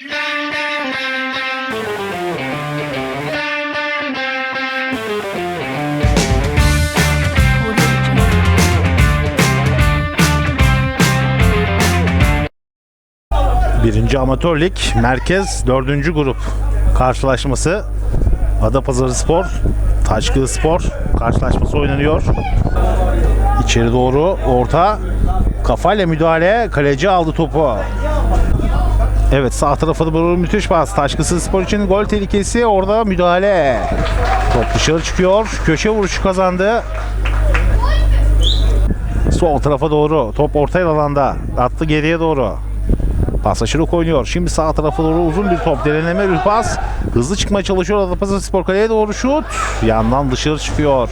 Birinci Amatör Lig Merkez 4. Grup karşılaşması Adapazarı Spor Taşkılı Spor karşılaşması oynanıyor. İçeri doğru orta kafayla müdahale kaleci aldı topu. Evet sağ tarafa doğru müthiş pas. Taşkısı Spor için gol tehlikesi orada müdahale. Top dışarı çıkıyor. Köşe vuruşu kazandı. Sol tarafa doğru. Top orta alanda. Attı geriye doğru. Paslaşırık oynuyor. Şimdi sağ tarafa doğru uzun bir top. Deneme bir pas. Hızlı çıkmaya çalışıyor. Adapazarı Spor kaleye doğru şut. Yandan dışarı çıkıyor.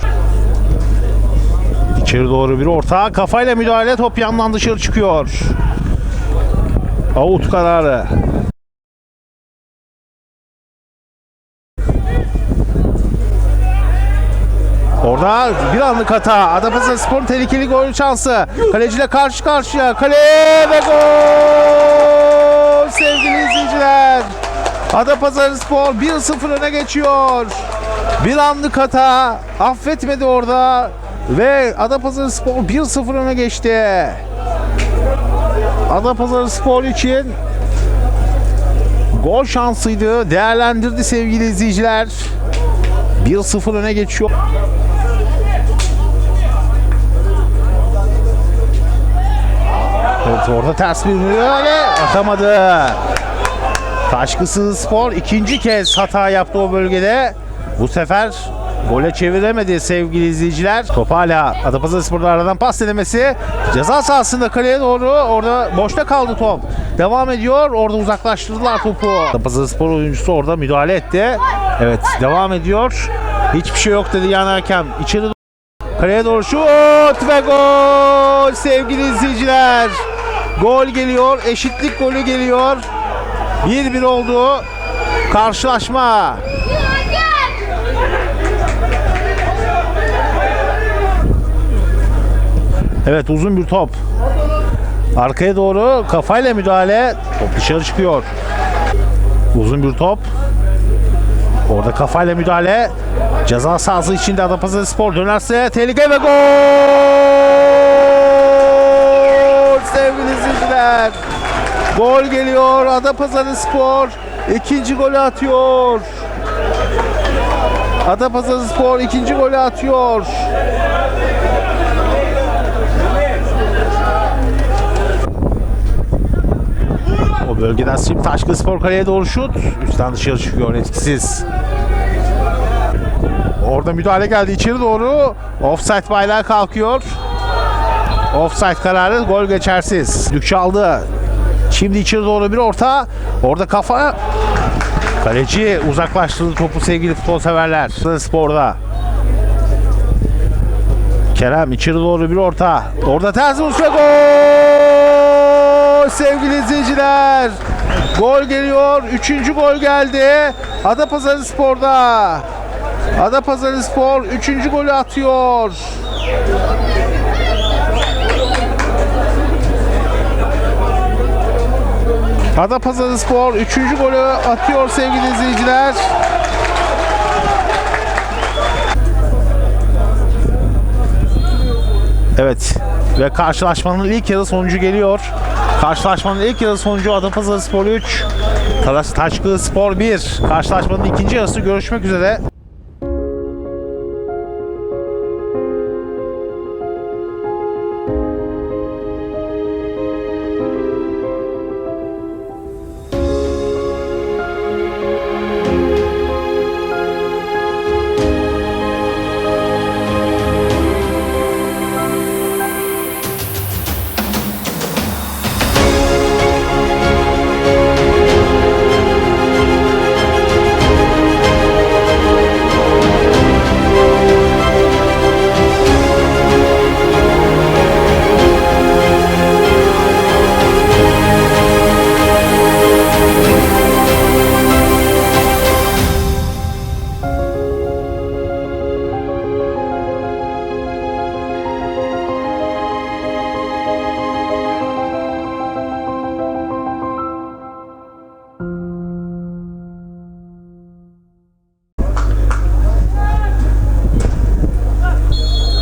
İçeri doğru bir orta. Kafayla müdahale. Top yandan dışarı çıkıyor. Out kararı. Orada bir anlık hata. Adapazarı Spor'un tehlikeli gol şansı. Kaleciyle karşı karşıya. Kale ve gol! Sevgili izleyiciler. Adapazarı Spor 1-0 öne geçiyor. Bir anlık hata. Affetmedi orada. Ve Adapazarı Spor 1-0 öne geçti. Adapazarı Spor için gol şansıydı. Değerlendirdi sevgili izleyiciler. 1-0 öne geçiyor. Evet orada ters bir müdahale atamadı. Taşkısı Spor ikinci kez hata yaptı o bölgede. Bu sefer gole çeviremedi sevgili izleyiciler. Top hala Adapazarı Spor'da aradan pas denemesi. Ceza sahasında kaleye doğru orada boşta kaldı top. Devam ediyor. Orada uzaklaştırdılar topu. Adapazarı Spor oyuncusu orada müdahale etti. Evet devam ediyor. Hiçbir şey yok dedi yan hakem. İçeri Kaleye doğru şut ve gol sevgili izleyiciler. Gol geliyor. Eşitlik golü geliyor. 1-1 oldu. Karşılaşma. Evet uzun bir top. Arkaya doğru kafayla müdahale. Top dışarı çıkıyor. Uzun bir top. Orada kafayla müdahale. Ceza sahası içinde Adapazarı Spor dönerse tehlike ve gol! Sevgili izleyiciler. Gol geliyor. Adapazarı Spor ikinci golü atıyor. Adapazarı Spor ikinci golü atıyor. Bölgeden şimdi Taşkın Spor kaleye doğru şut. Üstten dışarı çıkıyor etkisiz. Orada müdahale geldi içeri doğru. Offside bayrağı kalkıyor. Offside kararı gol geçersiz. Lük çaldı. Şimdi içeri doğru bir orta. Orada kafa. Kaleci uzaklaştırdı topu sevgili futbol severler. Spor'da. Kerem içeri doğru bir orta. Orada ters vuruş ve gol! Sevgili izleyiciler. Gol geliyor. Üçüncü gol geldi. Adapazarı Spor'da. Adapazarı Spor 3. golü atıyor. Adapazarı Spor 3. golü atıyor sevgili izleyiciler. Evet ve karşılaşmanın ilk yarı sonucu geliyor. Karşılaşmanın ilk yarı sonucu Adapazarı Spor 3, Talas Taşkı Spor 1. Karşılaşmanın ikinci yarısı görüşmek üzere.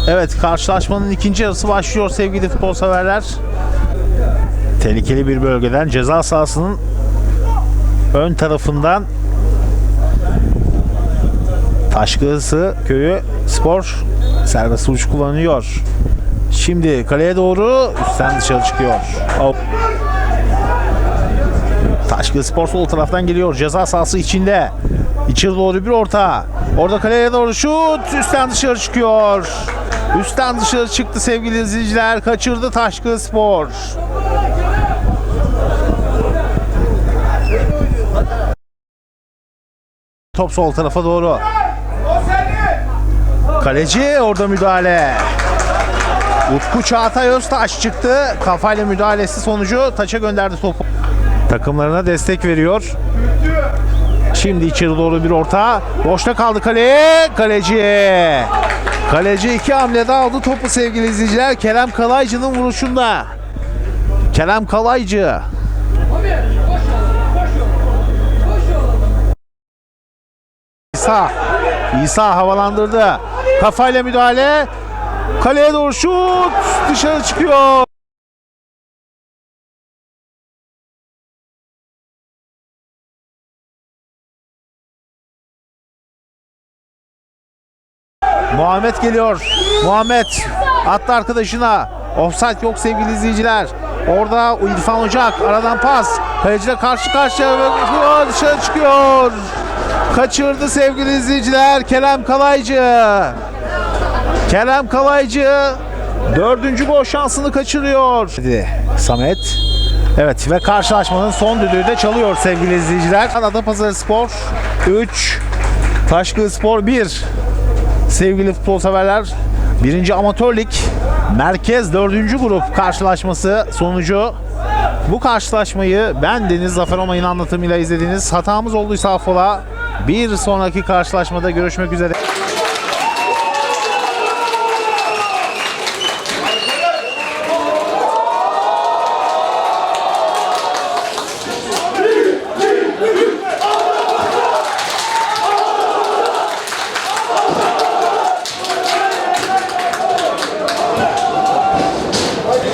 Evet karşılaşmanın ikinci yarısı başlıyor sevgili futbol severler. Tehlikeli bir bölgeden ceza sahasının ön tarafından Taşkısı köyü spor serbest vuruş kullanıyor. Şimdi kaleye doğru üstten dışarı çıkıyor. Hop. Taşkı Spor sol taraftan geliyor. Ceza sahası içinde. İçeri doğru bir orta. Orada kaleye doğru şut. Üstten dışarı çıkıyor. Üstten dışarı çıktı sevgili izleyiciler. Kaçırdı Taşkı Spor. Top sol tarafa doğru. Kaleci orada müdahale. Utku Çağatay Öztaş çıktı. Kafayla müdahalesi sonucu taça gönderdi topu. Takımlarına destek veriyor. Şimdi içeri doğru bir orta. Boşta kaldı kale. Kaleci. Kaleci iki hamlede aldı topu sevgili izleyiciler. Kerem Kalaycı'nın vuruşunda. Kerem Kalaycı. İsa. İsa havalandırdı. Kafayla müdahale. Kaleye doğru şut. Dışarı çıkıyor. Muhammed geliyor. Muhammed attı arkadaşına. Offside yok sevgili izleyiciler. Orada İrfan Ocak aradan pas. Kaleciyle karşı karşıya ve dışarı çıkıyor. Kaçırdı sevgili izleyiciler. Kerem Kalaycı. Kerem Kalaycı dördüncü gol şansını kaçırıyor. Samet. Evet ve karşılaşmanın son düdüğü de çalıyor sevgili izleyiciler. Adapazarı Spor 3, Taşkı Spor 1. Sevgili futbol severler, birinci amatör lig merkez dördüncü grup karşılaşması sonucu bu karşılaşmayı ben Deniz Zafer Omay'ın anlatımıyla izlediğiniz hatamız olduysa affola. Bir sonraki karşılaşmada görüşmek üzere.